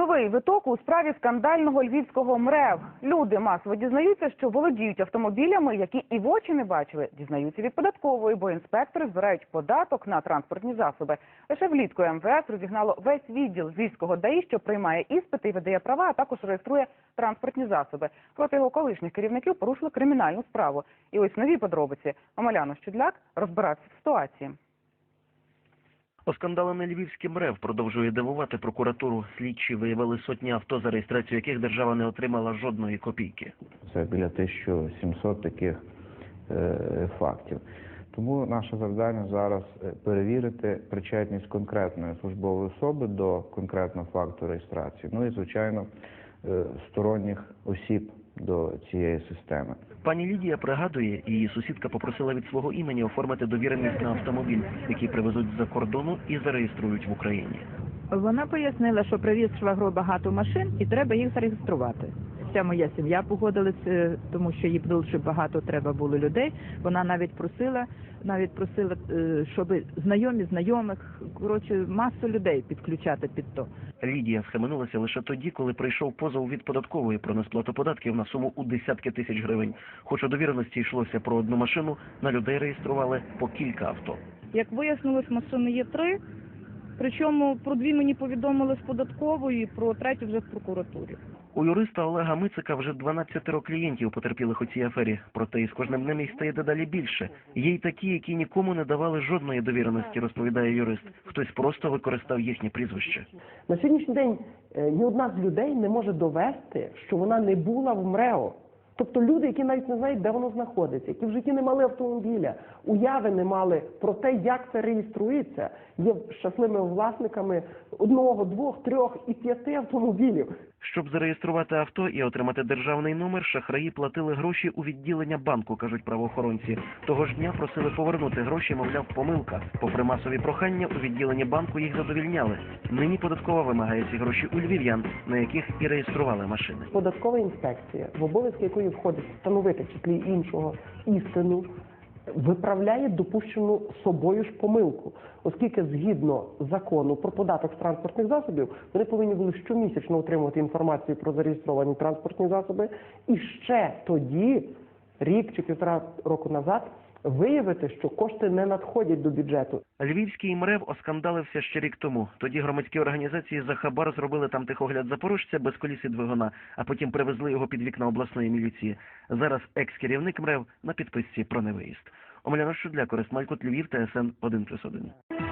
Новий виток у справі скандального львівського МРЕВ. Люди масово дізнаються, що володіють автомобілями, які і в очі не бачили. Дізнаються від податкової, бо інспектори збирають податок на транспортні засоби. Лише влітку МВС розігнало весь відділ львівського ДАІ, що приймає іспити і видає права, а також реєструє транспортні засоби. Проти його колишніх керівників порушили кримінальну справу. І ось нові подробиці. Омеляно Щудляк розбирався в ситуації. Оскандалений львівський МРЕВ продовжує дивувати прокуратуру. Слідчі виявили сотні авто, за реєстрацію яких держава не отримала жодної копійки. Це біля 1700 таких е, фактів. Тому наше завдання зараз е, перевірити причетність конкретної службової особи до конкретного факту реєстрації. Ну і звичайно е, сторонніх осіб до цієї системи. Пані Лідія пригадує, її сусідка попросила від свого імені оформити довіреність на автомобіль, який привезуть з-за кордону і зареєструють в Україні. Вона пояснила, що привіз швагро багато машин і треба їх зареєструвати. Вся моя сім'я погодилася, тому що їй дуже багато треба було людей. Вона навіть просила, навіть просила, е, щоб знайомі знайомих, коротше, масу людей підключати під то. Лідія схаменулася лише тоді, коли прийшов позов від податкової про несплату податків на суму у десятки тисяч гривень. Хоч у довіреності йшлося про одну машину, на людей реєстрували по кілька авто. Як вияснилось, машини є три. Причому про дві мені повідомили з податкової, про третю вже в прокуратурі. У юриста Олега Мицика вже 12 клієнтів потерпілих у цій афері. Проте із кожним днем їх стає дедалі більше. Є й такі, які нікому не давали жодної довіреності, розповідає юрист. Хтось просто використав їхнє прізвище. На сьогоднішній день е, ні одна з людей не може довести, що вона не була в МРЕО. Тобто люди, які навіть не знають, де воно знаходиться, які в житті не мали автомобіля, уяви не мали про те, як це реєструється, є щасливими власниками одного, двох, трьох і п'яти автомобілів. Щоб зареєструвати авто і отримати державний номер, шахраї платили гроші у відділення банку, кажуть правоохоронці. Того ж дня просили повернути гроші, мовляв, помилка. Попри масові прохання, у відділенні банку їх задовільняли. Нині податкова вимагає ці гроші у львів'ян, на яких і реєстрували машини. Податкова інспекція, в обов'язки якої входить встановити в числі іншого істину, виправляє допущену собою ж помилку, оскільки згідно закону про податок з транспортних засобів вони повинні були щомісячно отримувати інформацію про зареєстровані транспортні засоби, і ще тоді, рік чи півтора року назад, виявити, що кошти не надходять до бюджету. Львівський МРЕВ оскандалився ще рік тому. Тоді громадські організації за хабар зробили там тихогляд запорожця без коліс і двигуна, а потім привезли його під вікна обласної міліції. Зараз екс-керівник МРЕВ на підписці про невиїзд. Омеляна Шудля, Корист Малькут, Львів, ТСН 1+,1.